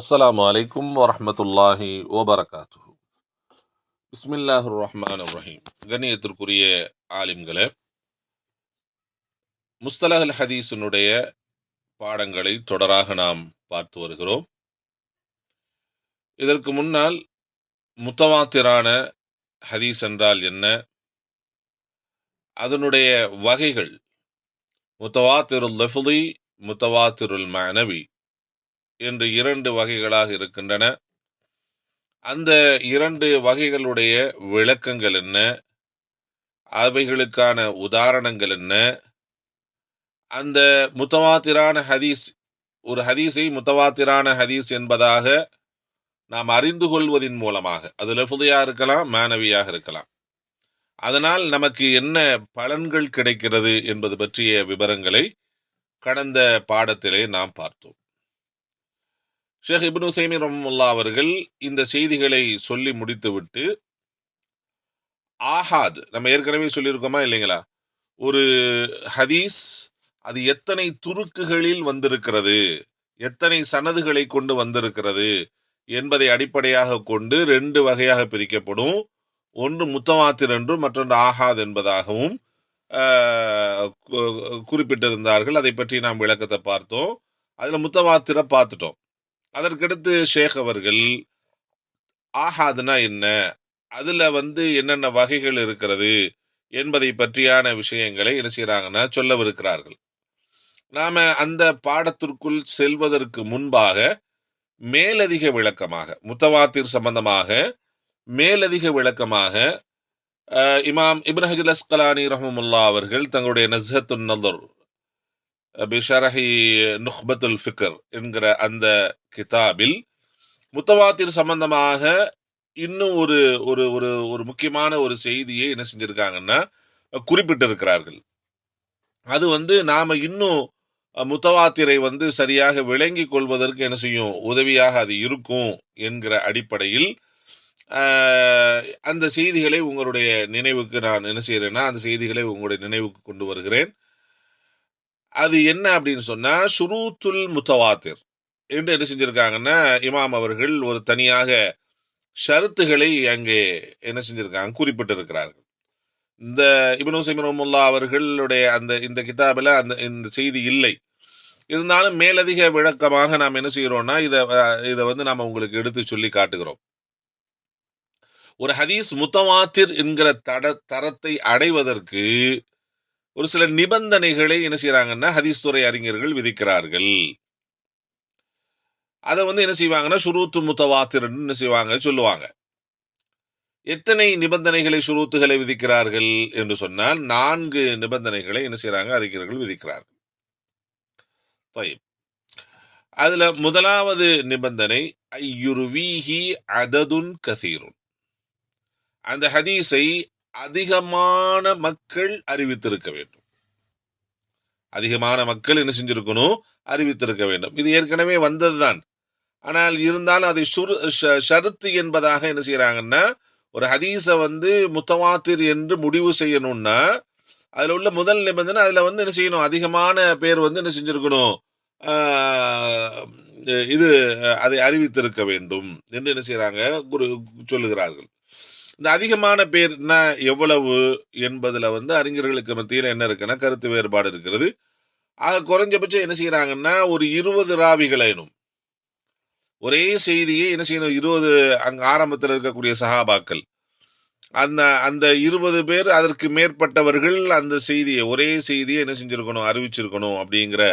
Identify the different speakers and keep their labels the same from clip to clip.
Speaker 1: அஸ்லாம் வலைக்கும் வரமத்துல்லாஹி ஓபரகாத்து பிஸ்மில்லாஹிர் ரஹ்மான் ரஹீம் கண்ணியத்திற்குரிய ஆலிம்களே முஸ்தலஹல் ஹதீஸினுடைய பாடங்களை தொடராக நாம் பார்த்து வருகிறோம். இதற்கு முன்னால் முத்தவாத்திரான ஹதீஸ் என்றால் என்ன? அதனுடைய வகைகள் முத்தவாத்திருல் லஃபுலி முத்தவாத்திருல் மனவி என்று இரண்டு வகைகளாக இருக்கின்றன. அந்த இரண்டு வகைகளுடைய விளக்கங்கள் என்ன? அவைகளுக்கான உதாரணங்கள் என்ன? அந்த முத்தவாத்திரான ஹதீஸ் ஒரு ஹதீஸை முத்தவாத்திரான ஹதீஸ் என்பதாக நாம் அறிந்து கொள்வதின் மூலமாக அது லஃபுதியா இருக்கலாம் மாணவியாக இருக்கலாம். அதனால் நமக்கு என்ன பலன்கள் கிடைக்கிறது என்பது பற்றிய விவரங்களை கடந்த பாடத்திலே நாம் பார்த்தோம். ஷேக் இப்னு சைமி ரஹமுல்லா அவர்கள் இந்த செய்திகளை சொல்லி முடித்துவிட்டு ஆஹாத் நம்ம ஏற்கனவே சொல்லியிருக்கோமா இல்லைங்களா? ஒரு ஹதீஸ் அது எத்தனை துருக்குகளில் வந்திருக்கிறது எத்தனை சனதுகளை கொண்டு வந்திருக்கிறது என்பதை அடிப்படையாக கொண்டு ரெண்டு வகையாக பிரிக்கப்படும். ஒன்று முத்தமாத்திர் என்றும் மற்றொன்று ஆஹாத் என்பதாகவும் குறிப்பிட்டிருந்தார்கள். அதை பற்றி நாம் விளக்கத்தை பார்த்தோம். அதில் முத்தவாத்திர பார்த்துட்டோம். அதற்கடுத்து ஷேக் அவர்கள் ஆஹாதுனா என்ன? அதில் வந்து என்னென்ன வகைகள் இருக்கிறது? என்பதை பற்றியான விஷயங்களை என்ன செய்கிறாங்கன்னா சொல்லவிருக்கிறார்கள். நாம் அந்த பாடத்திற்குள் செல்வதற்கு முன்பாக மேலதிக விளக்கமாக முத்தவாத்திர் சம்பந்தமாக மேலதிக விளக்கமாக இமாம் இப்னு அஸ்கலானி ரஹமுல்லா அவர்கள் தங்களுடைய நஸ்ஹத்துன் நதர் பிஷரஹி நுஹ்பத்துல் ஃபிக்கர் என்கிற அந்த கிதாபில் முத்தவாத்திர் சம்பந்தமாக இன்னும் ஒரு ஒரு ஒரு ஒரு முக்கியமான ஒரு செய்தியை என்ன செஞ்சிருக்காங்கன்னா குறிப்பிட்டிருக்கிறார்கள். அது வந்து நாம் இன்னும் முத்தவாத்திரை வந்து சரியாக விளங்கி கொள்வதற்கு என்ன செய்யும் உதவியாக அது இருக்கும் என்கிற அடிப்படையில் அந்த செய்திகளை உங்களுடைய நினைவுக்கு நான் என்ன செய்கிறேன்னா அந்த செய்திகளை உங்களுடைய நினைவுக்கு கொண்டு வருகிறேன். அது என்ன அப்படின்னு சொன்னால் ஷுரூத்துல் முத்தவாத்திர். என்று என்ன செஞ்சுருக்காங்கன்னா இமாம் அவர்கள் ஒரு தனியாக ஷருத்துகளை அங்கே என்ன செஞ்சுருக்காங்க குறிப்பிட்டிருக்கிறார்கள். இந்த இபனு சைமின் அவர்களுடைய அந்த இந்த கிதாபில் அந்த இந்த செய்தி இல்லை. இருந்தாலும் மேலதிக விளக்கமாக நாம் என்ன செய்கிறோம்னா இதை இதை வந்து நாம் உங்களுக்கு எடுத்து சொல்லி காட்டுகிறோம். ஒரு ஹதீஸ் முத்தவாத்திர் என்கிற தட தரத்தை அடைவதற்கு ஒரு சில நிபந்தனைகளை என்ன செய்கிறாங்கன்னா ஹதீஸ் துறை அறிஞர்கள் விதிக்கிறார்கள். அதை வந்து என்ன செய்வாங்கன்னா சுருத்து முத்தவாத்திரன்னு என்ன செய்வாங்க சொல்லுவாங்க. எத்தனை நிபந்தனைகளை சுருத்துகளை விதிக்கிறார்கள் என்று சொன்னால் நான்கு நிபந்தனைகளை என்ன செய்யறாங்க அறிஞர்கள் விதிக்கிறார்கள். அதுல முதலாவது நிபந்தனை ஐயுருவீஹி அததுன் கசீருன். அந்த ஹதீஸை அதிகமான மக்கள் அறிவித்திருக்க வேண்டும். அதிகமான மக்கள் என்ன செஞ்சிருக்கணும்? அறிவித்திருக்க வேண்டும். இது ஏற்கனவே வந்ததுதான். ஆனால் இருந்தாலும் அதை சுரு- ஷருத்து என்பதாக என்ன செய்யறாங்கன்னா ஒரு ஹதீஸை வந்து முத்தவாத்திர் என்று முடிவு செய்யணும்னா அதுல உள்ள முதல் நிபந்தனை அதுல வந்து என்ன செய்யணும்? அதிகமான பேர் வந்து என்ன செஞ்சிருக்கணும்? ஆஹ், இது அதை அறிவித்திருக்க வேண்டும் என்று என்ன செய்யறாங்க குரு சொல்லுகிறார்கள். இந்த அதிகமான பேர்னா எவ்வளவு என்பதில் வந்து அறிஞர்களுக்கு மத்தியில் என்ன இருக்குன்னா கருத்து வேறுபாடு இருக்கிறது. ஆக குறைஞ்சபட்சம் என்ன செய்கிறாங்கன்னா ஒரு இருபது ராவிகளேனும் ஒரே செய்தியை என்ன செய்யணும் இருபது அங்கே ஆரம்பத்தில் இருக்கக்கூடிய சகாபாக்கள் அந்த அந்த இருபது பேர் அதற்கு மேற்பட்டவர்கள் அந்த செய்தியை ஒரே செய்தியை என்ன செஞ்சுருக்கணும் அறிவிச்சிருக்கணும் அப்படிங்கிற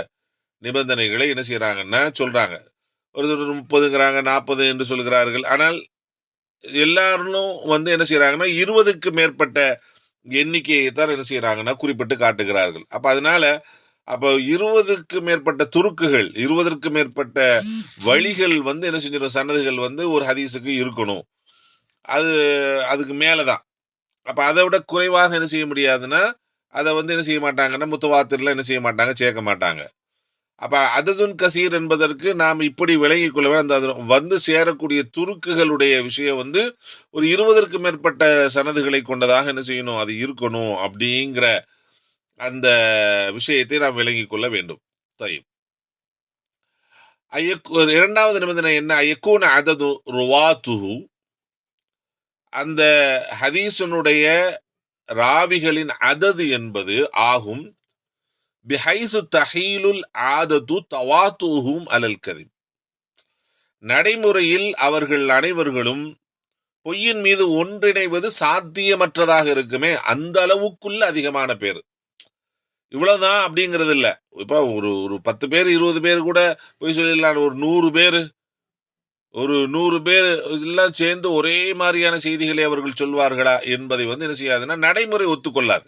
Speaker 1: நிபந்தனைகளை என்ன செய்கிறாங்கன்னா சொல்கிறாங்க ஒரு முப்பதுங்கிறாங்க நாற்பது என்று சொல்கிறார்கள். ஆனால் எல்லாரும் வந்து என்ன செய்கிறாங்கன்னா இருபதுக்கு மேற்பட்ட எண்ணிக்கையை தான் என்ன செய்கிறாங்கன்னா குறிப்பிட்டு காட்டுகிறார்கள். அப்போ அதனால அப்போ இருபதுக்கு மேற்பட்ட துருக்குகள் இருபதற்கு மேற்பட்ட வழிகள் வந்து என்ன செஞ்சிடும் சன்னதிகள் வந்து ஒரு ஹதீஸுக்கு இருக்கணும். அது அதுக்கு மேலே தான் அப்போ அதை விட குறைவாக என்ன செய்ய முடியாதுன்னா அதை வந்து என்ன செய்ய மாட்டாங்கன்னா முத்தவாத்திரில் என்ன செய்ய மாட்டாங்க சேர்க்க மாட்டாங்க. அப்ப அததுன் கசீர் என்பதற்கு நாம் இப்படி விளங்கிக் கொள்ள வேண்டும். அந்த அது வந்து சேரக்கூடிய துருக்குகளுடைய விஷயம் வந்து ஒரு இருபதற்கு மேற்பட்ட சனதுகளை கொண்டதாக என்ன செய்யணும்? அது இருக்கணும் அப்படிங்கிற அந்த விஷயத்தை நாம் விளங்கிக் கொள்ள வேண்டும். தயிர் ஐயக்கு இரண்டாவது நிபந்தனை என்ன? ஐயக்கூன அதது ருவாத்துஹு. அந்த ஹதீசனுடைய ராவிகளின் அதது என்பது ஆகும். பிஹைசு தஹீலுல் ஆதத்து தவாத்துஹும் அலல் கதிப் நடைமுறையில் அவர்கள் அனைவர்களும் பொய்யின் மீது ஒன்றிணைவது சாத்தியமற்றதாக இருக்குமே அந்த அளவுக்குள்ள அதிகமான பேர். இவ்வளவுதான் அப்படிங்கிறது இல்லை. இப்போ ஒரு ஒரு பத்து பேர் இருபது பேர் கூட பொய் சொல்லிடலாம். ஒரு நூறு பேர் ஒரு நூறு பேர் எல்லாம் சேர்ந்து ஒரே மாதிரியான செய்திகளை அவர்கள் சொல்வார்களா என்பதை வந்து என்ன செய்யாதுன்னா நடைமுறை ஒத்துக்கொள்ளாது.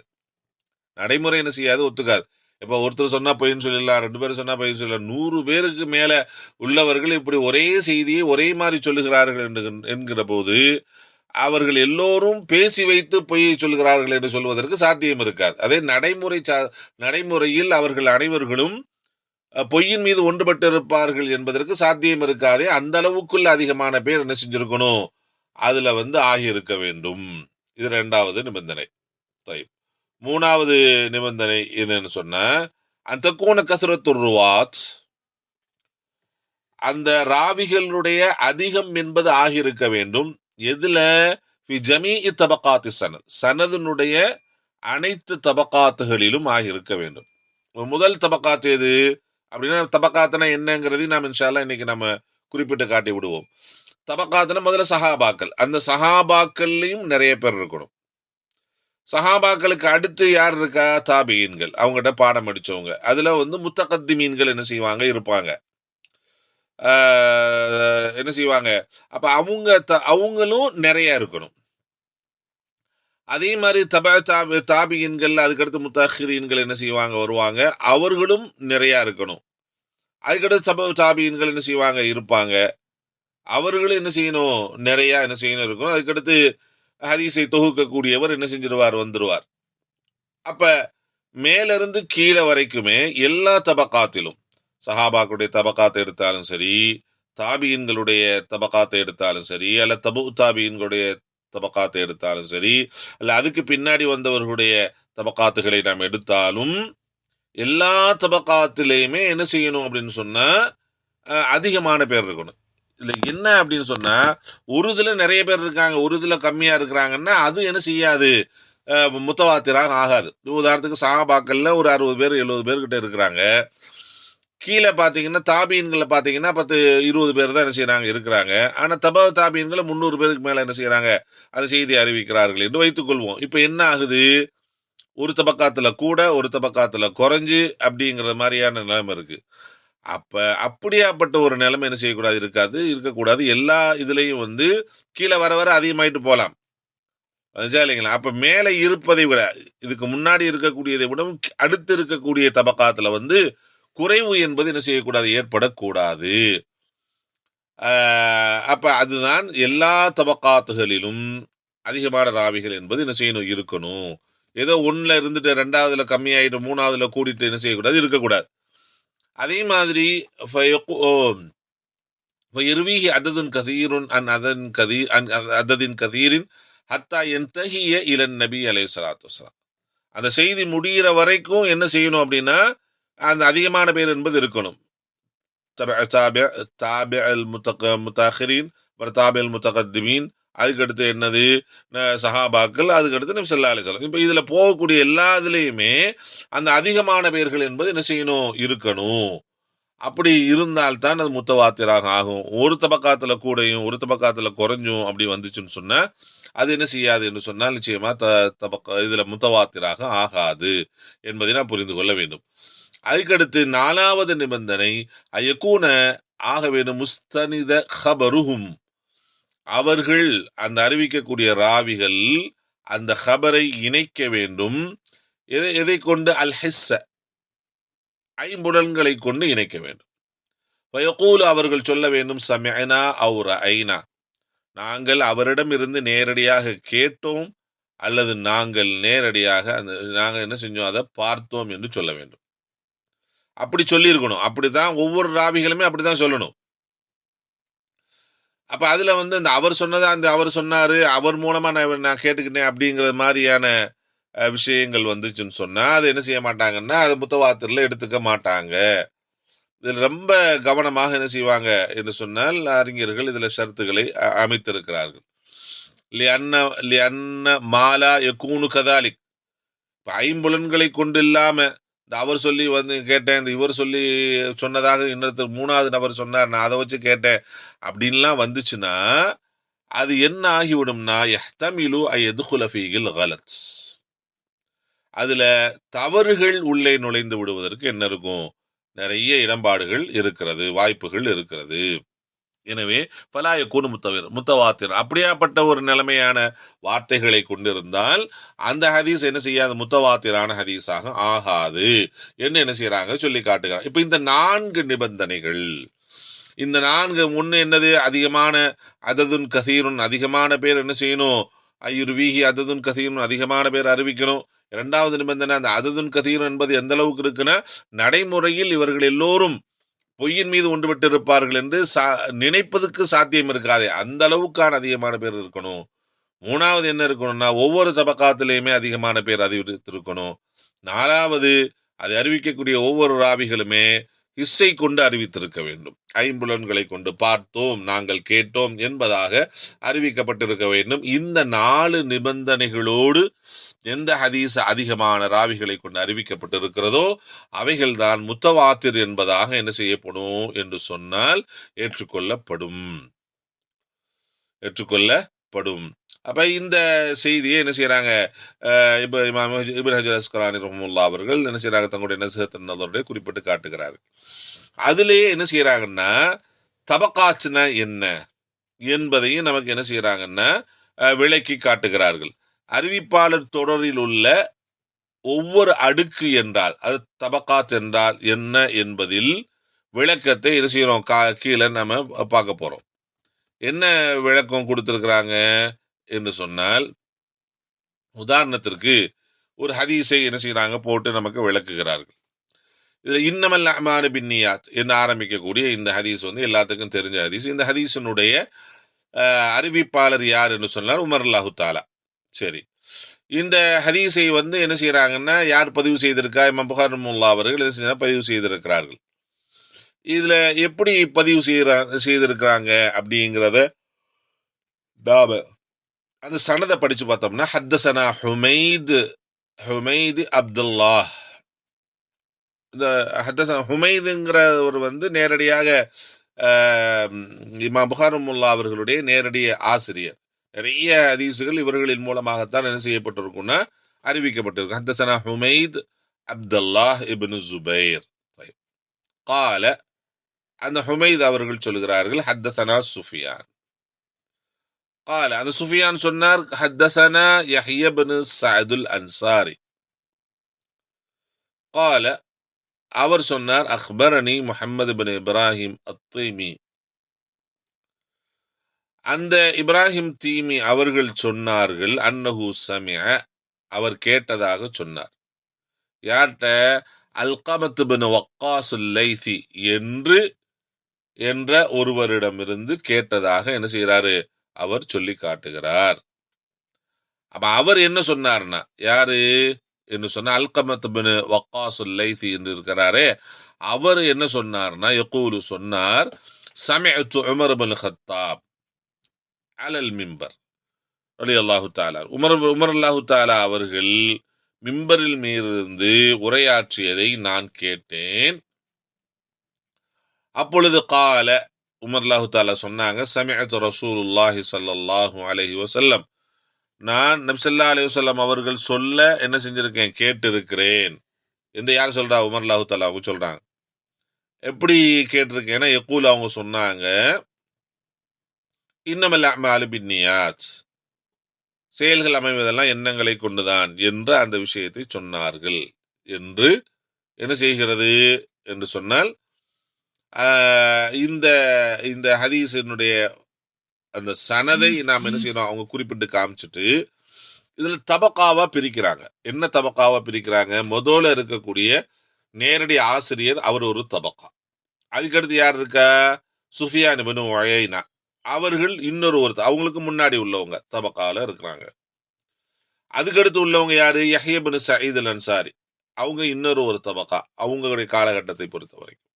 Speaker 1: நடைமுறை என்ன செய்யாது? ஒத்துக்காது. இப்போ ஒருத்தர் சொன்னால் பொய்ன்னு சொல்லிடலாம் ரெண்டு பேரும் சொன்னால் பொய்ன்னு சொல்லலாம் நூறு பேருக்கு மேலே உள்ளவர்கள் இப்படி ஒரே செய்தியை ஒரே மாதிரி சொல்லுகிறார்கள் என்று என்கிற போது அவர்கள் எல்லோரும் பேசி வைத்து பொய்யை சொல்கிறார்கள் என்று சொல்வதற்கு சாத்தியம் இருக்காது. அதே நடைமுறை சா நடைமுறையில் அவர்கள் அனைவர்களும் பொய்யின் மீது ஒன்றுபட்டிருப்பார்கள் என்பதற்கு சாத்தியம் இருக்காதே அந்த அளவுக்குள்ள அதிகமான பேர் என்ன செஞ்சுருக்கணும்? அதில் வந்து ஆகியிருக்க வேண்டும். இது ரெண்டாவது நிபந்தனை. தை மூணாவது நிபந்தனை என்னன்னு சொன்ன அந்த கோண கசுரத்துருவாத் அந்த ராவிகளுடைய அதிகம் என்பது ஆகியிருக்க வேண்டும். எதுல? ஜமி ஜமீஇ சனத். சனதனுடைய அனைத்து தபக்காத்துகளிலும் ஆகியிருக்க வேண்டும். முதல் தபக்காத்து எது? அப்படின்னா தபக்காத்துனா என்னங்கிறதையும் நாம் இன்ஷால்லா இன்னைக்கு நம்ம குறிப்பிட்டு காட்டி விடுவோம் தபக்காத்துனா முதல்ல சஹாபாக்கள். அந்த சஹாபாக்கள்லையும் நிறைய பேர் இருக்கணும். சஹாபாக்களுக்கு அடுத்து யார் இருக்கா? தாபியன்கள். அவங்ககிட்ட பாடம் அடித்தவங்க அதில் வந்து முத்தகத்தி மீன்கள் என்ன செய்வாங்க? இருப்பாங்க. என்ன செய்வாங்க? அப்போ அவங்க த- அவங்களும் நிறையா இருக்கணும். அதே மாதிரி தப தாபி தாபியன்கள் அதுக்கடுத்து முத்தஹிரீன்கள் என்ன செய்வாங்க? வருவாங்க. அவர்களும் நிறையா இருக்கணும். அதுக்கடுத்து தப தாபியன்கள் என்ன செய்வாங்க? இருப்பாங்க. அவர்களும் என்ன செய்யணும்? நிறையா என்ன செய்யணும்? இருக்கணும். அதுக்கடுத்து ஹதீஸை தொகுக்கக்கூடியவர் என்ன செஞ்சிருவார்? வந்துருவார். அப்ப மேலிருந்து கீழே வரைக்குமே எல்லா தபக்காத்திலும் சஹாபாக்குடைய தபக்காத்தை எடுத்தாலும் சரி தாபியின்களுடைய தபக்காத்தை எடுத்தாலும் சரி அல்ல தபு தாபியின்களுடைய தபக்காத்தை எடுத்தாலும் சரி அல்ல அதுக்கு பின்னாடி வந்தவர்களுடைய தபக்காத்துகளை நாம் எடுத்தாலும் எல்லா தபக்காத்திலையுமே என்ன செய்யணும் அப்படின்னு சொன்னா அதிகமான பேர் இருக்கணும். இதில் என்ன அப்படின்னு சொன்னால் ஒரு இதில் நிறைய பேர் இருக்காங்க ஒரு இதில் கம்மியாக இருக்கிறாங்கன்னா அது என்ன செய்யாது? முத்தவாத்திராக ஆகாது. உதாரணத்துக்கு சாபாக்களில் ஒரு அறுபது பேர் எழுபது பேர்கிட்ட இருக்கிறாங்க. கீழே பார்த்தீங்கன்னா தாபீன்களை பார்த்தீங்கன்னா பத்து இருபது பேர் தான் என்ன செய்கிறாங்க இருக்கிறாங்க. ஆனால் தப தாபீன்களை முந்நூறு பேருக்கு மேலே என்ன செய்கிறாங்க அந்த செய்தி அறிவிக்கிறார்கள் என்று வைத்துக்கொள்வோம் இப்போ என்ன ஆகுது? ஒரு தபக்காத்தில் கூட ஒரு தபக்காத்தில் குறைஞ்சு அப்படிங்கிற மாதிரியான நிலைமை இருக்குது அப்ப அப்படியாப்பட்ட ஒரு நிலைமை என்ன செய்யக்கூடாது? இருக்காது இருக்கக்கூடாது. எல்லா இதுலயும் வந்து கீழே வர வர அதிகமாயிட்டு போகலாம். அதுச்சா இல்லைங்களா? அப்ப மேலே இருப்பதை விட இதுக்கு முன்னாடி இருக்கக்கூடியதை விடவும் அடுத்து இருக்கக்கூடிய தபக்காத்துல வந்து குறைவு என்பது என்ன செய்யக்கூடாது? ஏற்படக்கூடாது. அப்போ அப்ப அதுதான் எல்லா தபக்காத்துகளிலும் அதிகமான ராவிகள் என்பது என்ன செய்யணும்? இருக்கணும். ஏதோ ஒன்றில் இருந்துட்டு ரெண்டாவதுல கம்மியாயிட்டு மூணாவதுல கூடிட்டு என்ன செய்யக்கூடாது? இருக்கக்கூடாது. அதே மாதிரி இருவீகி அததுன் கதீருன் அன் அதன் கதீர் அன் அததின் கதீரின் ஹத்தா என் தகிய இளன் நபி அலை சலாத்து வலாம் அந்த செய்தி முடிகிற வரைக்கும் என்ன செய்யணும் அப்படின்னா அந்த அதிகமான பேர் என்பது இருக்கணும். தாபிய தாபிய முத்தக முத்தாஹிரீன் தாபியல் முத்தகத்திமீன் அதுக்கடுத்து என்னது? சஹாபாக்கள் அதுக்கடுத்து நம்ம ஸல்லல்லாஹு அலைஹி இப்போ இதில் போகக்கூடிய எல்லா இதுலேயுமே அந்த அதிகமான பேர்கள் என்பது என்ன செய்யணும்? இருக்கணும். அப்படி இருந்தால்தான் அது முத்தவாத்திராக ஆகும். ஒரு தபக்காத்தில் கூடையும் ஒரு தபக்காத்தில் குறைஞ்சும் அப்படி வந்துச்சுன்னு சொன்னால் அது என்ன செய்யாது என்று சொன்னால் நிச்சயமா த தபக்க இதுல முத்தவாத்திராக ஆகாது என்பதை நான் புரிந்து கொள்ள வேண்டும். அதுக்கடுத்து நாலாவது நிபந்தனை அயக்கூன ஆக வேண்டும் முஸ்தனித ஹபருகும் அவர்கள் அந்த அறிவிக்கக்கூடிய ராவிகள் அந்த ஹபரை இணைக்க வேண்டும். எதை எதை கொண்டு? அல் ஹிஸ்ஸ ஐம்புலன்களை கொண்டு இணைக்க வேண்டும். வயக்கூல் அவர்கள் சொல்ல வேண்டும் சமயனா அவுர ஐனா நாங்கள் அவரிடம் இருந்து நேரடியாக கேட்டோம் அல்லது நாங்கள் நேரடியாக அந்த நாங்கள் என்ன செஞ்சோம் அதை பார்த்தோம் என்று சொல்ல வேண்டும். அப்படி சொல்லியிருக்கணும். அப்படி தான் ஒவ்வொரு ராவிகளுமே அப்படிதான் சொல்லணும். அப்போ அதில் வந்து அந்த அவர் சொன்னதை அந்த அவர் சொன்னார் அவர் மூலமாக நான் நான் கேட்டுக்கிட்டேன் அப்படிங்கிற மாதிரியான விஷயங்கள் வந்துச்சுன்னு சொன்னால் அது என்ன செய்ய மாட்டாங்கன்னா அது முத்தவாத்திரில் எடுத்துக்க மாட்டாங்க. இதில் ரொம்ப கவனமாக என்ன செய்வாங்க என்று சொன்னால் அறிஞர்கள் இதில் ஷரத்துகளை அமைத்திருக்கிறார்கள். லியன்ன லியன்ன மாலா எக்கூனு கதாலிக். இப்போ ஐம்புலன்களை கொண்டு இல்லாமல் இந்த அவர் சொல்லி வந்து கேட்டேன் இந்த இவர் சொல்லி சொன்னதாக இன்னொருத்தர் மூணாவது நபர் சொன்னார் நான் அதை வச்சு கேட்டேன். அப்படின்லாம் வந்துச்சுன்னா அது என்ன ஆகிவிடும்னா எஹ்தமிலு ஐ எதுகுல கலத். அதில் தவறுகள் உள்ளே நுழைந்து விடுவதற்கு என்ன இருக்கும்? நிறைய இடம்பாடுகள் இருக்கிறது வாய்ப்புகள் இருக்கிறது. எனவே பலாய கூணு முத்தவர் முத்தவாத்திர். அப்படியாப்பட்ட ஒரு நிலைமையான வார்த்தைகளை கொண்டிருந்தால் அந்த ஹதீஸ் என்ன செய்யாது முத்தவாத்திரான ஹதீஸாக ஆகாது. என்ன என்ன செய்யறாங்க சொல்லி காட்டுகிறார். இப்போ இந்த நான்கு நிபந்தனைகள் இந்த நான்கு முன்னு என்னது? அதிகமான அததுன் கசீருன் அதிகமான பேர் என்ன செய்யணும்? ஐயுருவீகி அததுன் கசீருன் அதிகமான பேர் அறிவிக்கணும். இரண்டாவது நிபந்தனை அந்த அததுன் கசீரன் என்பது எந்த அளவுக்கு இருக்குன்னா நடைமுறையில் இவர்கள் எல்லோரும் பொய்யின் மீது ஒன்றுபட்டு இருப்பார்கள் என்று சா நினைப்பதற்கு சாத்தியம் இருக்காதே. அந்த அளவுக்கான அதிகமான பேர் இருக்கணும். மூணாவது என்ன இருக்கணும்னா ஒவ்வொரு தபக்காத்திலையுமே அதிகமான பேர் அறிவித்திருக்கணும் நாலாவது அதை அறிவிக்கக்கூடிய ஒவ்வொரு ராவிகளுமே இசை கொண்டு அறிவித்திருக்க வேண்டும். ஐம்புலன்களை கொண்டு பார்த்தோம் நாங்கள் கேட்டோம் என்பதாக அறிவிக்கப்பட்டிருக்க வேண்டும். இந்த நாலு நிபந்தனைகளோடு எந்த ஹதீஸ் அதிகமான ராவிகளை கொண்டு அறிவிக்கப்பட்டிருக்கிறதோ அவைகள்தான் முத்தவாத்திர் என்பதாக என்ன செய்யப்படும் என்று சொன்னால் ஏற்றுக்கொள்ளப்படும். ஏற்றுக்கொள்ளப்படும். அப்ப இந்த செய்தியை என்ன செய்யறாங்க அஹ் இமாம் இபின் ஹஜர் அஸ்கலானி ரஹமுல்லா அவர்கள் என்ன செய்யறாங்க தங்களுடைய நசுகத்தினருடைய குறிப்பிட்டு காட்டுகிறார்கள். அதுலேயே என்ன செய்யறாங்கன்னா தபக்காச்சுனா என்ன என்பதையும் நமக்கு என்ன செய்யறாங்கன்னா விளக்கி காட்டுகிறார்கள். அறிவிப்பாளர் தொடரில் உள்ள ஒவ்வொரு அடுக்கு என்றால் அது தபக்காத் என்றால் என்ன என்பதில் விளக்கத்தை என்ன செய்யறோம் கா- கீழே நம்ம பார்க்க போறோம். என்ன விளக்கம் கொடுத்துருக்குறாங்க? என்று சொன்னால் உதாரணத்திற்கு ஒரு ஹதீஸை என்ன செய்கிறாங்க போட்டு நமக்கு விளக்குகிறார்கள். இதில் இன்னமல் அமானு பின்னியாத் என்று ஆரம்பிக்கக்கூடிய இந்த ஹதீஸ் வந்து எல்லாத்துக்கும் தெரிஞ்ச ஹதீஸ். இந்த ஹதீஸினுடைய அறிவிப்பாளர் யார் என்று சொன்னால் உமர் அல்லாஹு தாலா. சரி. இந்த ஹதீஸை வந்து என்ன செய்கிறாங்கன்னா யார் பதிவு செய்திருக்கா? இமாம் புகார் முல்லா அவர்கள் என்ன செய்யறாங்க பதிவு செய்திருக்கிறார்கள். இதில் எப்படி பதிவு செய்கிற செய்திருக்கிறாங்க அப்படிங்கிறத நாம அந்த சனதை படித்து பார்த்தோம்னா ஹத்தசனா ஹுமைது ஹுமைது அப்துல்லா இந்த ஹத்தசனா ஹுமைதுங்கிறவர் வந்து நேரடியாக இமா புகாரமுல்லா அவர்களுடைய நேரடிய ஆசிரியர். நிறைய அதிசுகள் இவர்களின் மூலமாகத்தான் என்ன செய்யப்பட்டிருக்கும்னா அறிவிக்கப்பட்டிருக்கு. ஹத்தசனா ஹுமைத் அப்துல்லா இபின் ஜுபைர் கால அந்த ஹுமைத் அவர்கள் சொல்கிறார்கள் ஹத்தசனா சுஃபியான். கால அது சுஃபியான் சொன்னார் ஹத்தசனா யஹ்யபனு சதுல் அன்சாரி கால அவர் சொன்னார் அக்பரணி முகமது பின் இப்ராஹிம் அத்தீமி அந்த இப்ராஹிம் தீமி அவர்கள் சொன்னார்கள் அன்னஹு சமிய அவர் கேட்டதாக சொன்னார் யார்கிட்ட அல்கமத்து பின் வக்காசுல் லைசி என்று என்ற ஒருவரிடமிருந்து கேட்டதாக என்ன செய்கிறாரு அவர் சொல்லி காட்டுகிறார். அப்ப அவர் என்ன சொன்னார்னா யாரு? என்று சொன்ன அல்கமத் பின் வக்காசுல் லைசி என்று இருக்கிறாரே அவர் என்ன சொன்னார்னா யகூலு சொன்னார் சமயத்து உமர் பின் ஹத்தாப் அலல் மிம்பர் அலி அல்லாஹு தாலா உமர் உமர் அல்லாஹு தாலா அவர்கள் மிம்பரில் மீறிருந்து உரையாற்றியதை நான் கேட்டேன். அப்பொழுது கால உமர்லாஹு தாலா சொன்னாங்க சமிஅத்து ரசூலுல்லாஹி சல்லாஹூ அலஹி வசல்லம் நான் நபிசல்லா அலி வஸல்லம் அவர்கள் சொல்ல என்ன செஞ்சிருக்கேன் கேட்டிருக்கிறேன். என்று யார் சொல்றா? உமர் லாஹு தாலா அவங்க சொல்றாங்க. எப்படி கேட்டிருக்கேன்னா எக்கூல் அவங்க சொன்னாங்க இன்னமல் அமாலு செயல்கள் அமைவதெல்லாம் எண்ணங்களை கொண்டுதான் என்று அந்த விஷயத்தை சொன்னார்கள். என்று என்ன செய்கிறது? என்று சொன்னால் இந்த இந்த ஹதீஸினுடைய அந்த சனதை நாம் என்ன செய்யணும்? அவங்க குறிப்பிட்டு காமிச்சிட்டு இதுல தபக்காவா பிரிக்கிறாங்க. என்ன தபக்காவா பிரிக்கிறாங்க? முதல்ல இருக்கக்கூடிய நேரடி ஆசிரியர் அவர் ஒரு தபக்கா. அதுக்கடுத்து யார் இருக்கா? சுஃபியான் இப்னு உயைனா. அவர்கள் இன்னொரு ஒருத்தர் அவங்களுக்கு முன்னாடி உள்ளவங்க தபக்கால இருக்கிறாங்க. அதுக்கடுத்து உள்ளவங்க யாரு? Yahya bin Saeed al Ansari. அவங்க இன்னொரு ஒரு தபக்கா. அவங்களுடைய காலகட்டத்தை பொறுத்த வரைக்கும்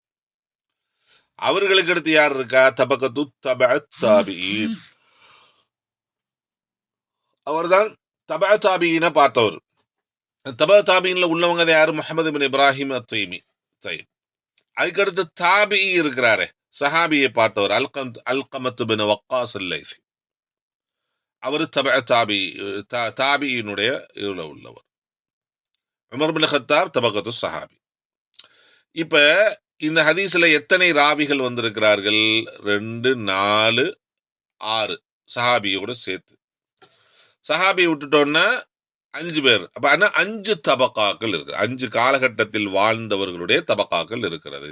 Speaker 1: அவர்களுக்கு அடுத்து யார் இருக்கா? தபகத்து தப தாபியின் அவர்தான் தப தாபியின பார்த்தவர். தப உள்ளவங்க யாரு? முகமது பின் இப்ராஹிம் அத்தைமி. தைப் அதுக்கடுத்து தாபி இருக்கிறாரே. சஹாபியை பார்த்தவர். அல்கம் அல்கமத்து பின் வக்காஸ் லைசி அவர் தப தாபி தா- தாபியினுடைய இதுல உள்ளவர். உமர் பின் ஹத்தாப் தபகத்து சஹாபி. இப்ப இந்த ஹதீஸில் எத்தனை ராவிகள் வந்திருக்கிறார்கள்? ரெண்டு நாலு ஆறு. சஹாபியோட சேர்த்து. சஹாபியை விட்டுட்டோன்னா அஞ்சு பேர். அப்போ ஆனால் அஞ்சு தபக்காக்கள் இருக்கு அஞ்சு காலகட்டத்தில் வாழ்ந்தவர்களுடைய தபக்காக்கள் இருக்கிறது.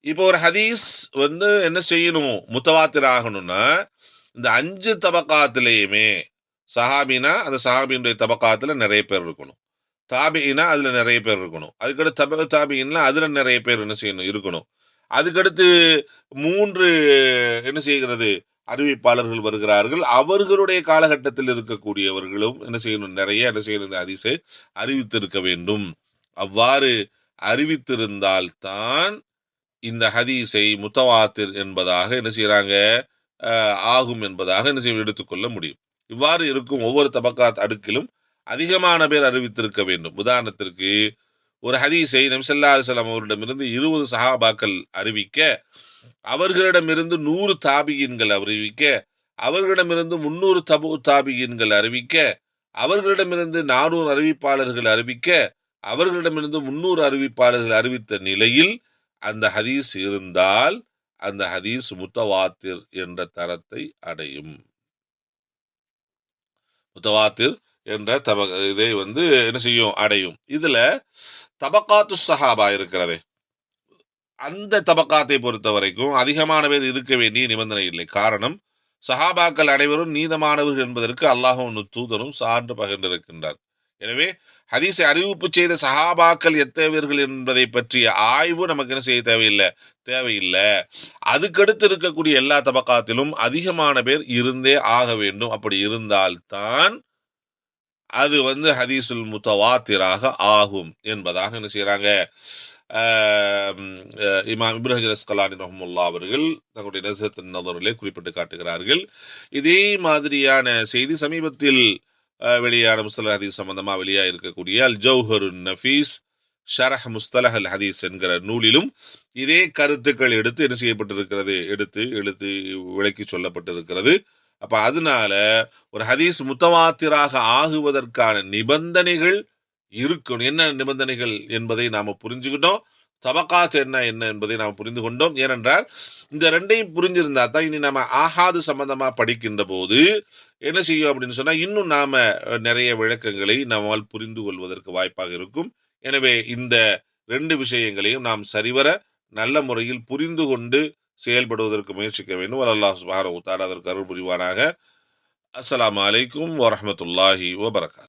Speaker 1: இப்போ ஒரு ஹதீஸ் வந்து என்ன செய்யணும்? முத்தவாத்திர ஆகணும்னா இந்த அஞ்சு தபக்காத்திலேயுமே சஹாபினா அந்த சஹாபியினுடைய தபக்காத்தில் நிறைய பேர் இருக்கணும். தாபினா அதில் நிறைய பேர் இருக்கணும். அதுக்கடுத்து தப தாபின்னா அதில் நிறைய பேர் என்ன செய்யணும்? இருக்கணும். அதுக்கடுத்து மூன்று என்ன செய்கிறது? அறிவிப்பாளர்கள் வருகிறார்கள். அவர்களுடைய காலகட்டத்தில் இருக்கக்கூடியவர்களும் என்ன செய்யணும்? நிறைய என்ன செய்யணும்? இந்த ஹதீஸை அறிவித்திருக்க வேண்டும். அவ்வாறு அறிவித்திருந்தால்தான் இந்த ஹதீஸை முத்தவாத்திர் என்பதாக என்ன செய்கிறாங்க ஆகும் என்பதாக என்ன செய்ய எடுத்துக்கொள்ள முடியும். இவ்வாறு இருக்கும் ஒவ்வொரு தபக்காத் அடுக்கிலும் அதிகமான பேர் அறிவித்திருக்க வேண்டும். உதாரணத்திற்கு ஒரு ஹதீஸை நம்சல்லா அலுவலாம் அவரிடமிருந்து இருபது சஹாபாக்கள் அறிவிக்க அவர்களிடமிருந்து நூறு தாபியின்கள் அறிவிக்க அவர்களிடமிருந்து முன்னூறு தபு தாபியின்கள் அறிவிக்க அவர்களிடமிருந்து நானூறு அறிவிப்பாளர்கள் அறிவிக்க அவர்களிடமிருந்து முன்னூறு அறிவிப்பாளர்கள் அறிவித்த நிலையில் அந்த ஹதீஸ் இருந்தால் அந்த ஹதீஸ் முத்தவாத்திர் என்ற தரத்தை அடையும். முத்தவாத்திர் என்ற தப இதை வந்து என்ன செய்யும்? அடையும். இதில் தபக்காத்து சஹாபா இருக்கிறதே. அந்த தபக்காத்தை பொறுத்த வரைக்கும் அதிகமான பேர் இருக்க வேண்டிய நிபந்தனை இல்லை. காரணம் சஹாபாக்கள் அனைவரும் நீதமானவர்கள் என்பதற்கு அல்லாஹும் தூதரும் சான்று பகிர்ந்திருக்கின்றார். எனவே ஹதீஸை அறிவிப்பு செய்த சஹாபாக்கள் எத்தகையவர்கள் என்பதை பற்றிய ஆய்வு நமக்கு என்ன செய்ய தேவையில்லை? தேவையில்லை. அதுக்கடுத்து இருக்கக்கூடிய எல்லா தபக்காத்திலும் அதிகமான பேர் இருந்தே ஆக வேண்டும். அப்படி இருந்தால்தான் அது வந்து ஹதீசுல் முத்தவாத்திராக ஆகும் என்பதாக என்ன செய்கிறாங்க இமாம் இப்ரஹர் அஸ்கலானி ரஹமுல்லா அவர்கள் தங்களுடைய நசத்தின் நபர்களே குறிப்பிட்டு காட்டுகிறார்கள். இதே மாதிரியான செய்தி சமீபத்தில் வெளியான முஸ்தலஹ் ஹதீஸ் சம்பந்தமாக வெளியாக இருக்கக்கூடிய அல் ஜௌஹரு நஃபீஸ் ஷரஹ் முஸ்தலஹ் அல் ஹதீஸ் என்கிற நூலிலும் இதே கருத்துக்கள் எடுத்து என்ன செய்யப்பட்டிருக்கிறது? எடுத்து எடுத்து விளக்கி சொல்லப்பட்டிருக்கிறது. அப்ப அதனால ஒரு ஹதீஸ் முத்தவாத்திராக ஆகுவதற்கான நிபந்தனைகள் இருக்கணும். என்ன நிபந்தனைகள் என்பதை நாம புரிஞ்சுக்கிட்டோம். தபக்காத் என்ன என்ன என்பதை நாம் புரிந்து கொண்டோம். ஏனென்றால் இந்த ரெண்டையும் புரிஞ்சிருந்தா தான் இனி நம்ம ஆகாது சம்பந்தமா படிக்கின்ற போது என்ன செய்யும் அப்படின்னு சொன்னா இன்னும் நாம நிறைய விளக்கங்களை நம்மால் புரிந்து கொள்வதற்கு வாய்ப்பாக இருக்கும். எனவே இந்த ரெண்டு விஷயங்களையும் நாம் சரிவர நல்ல முறையில் புரிந்து கொண்டு செயல்படுவதற்கு முயற்சிக்க வேண்டும். அல்லாஹ் சுப்ஹானஹு வ அதற்கு அருள் புரிவானாக. அஸ்லாம் வலைக்கும் வரமத்துல்லாஹி வபரகாத்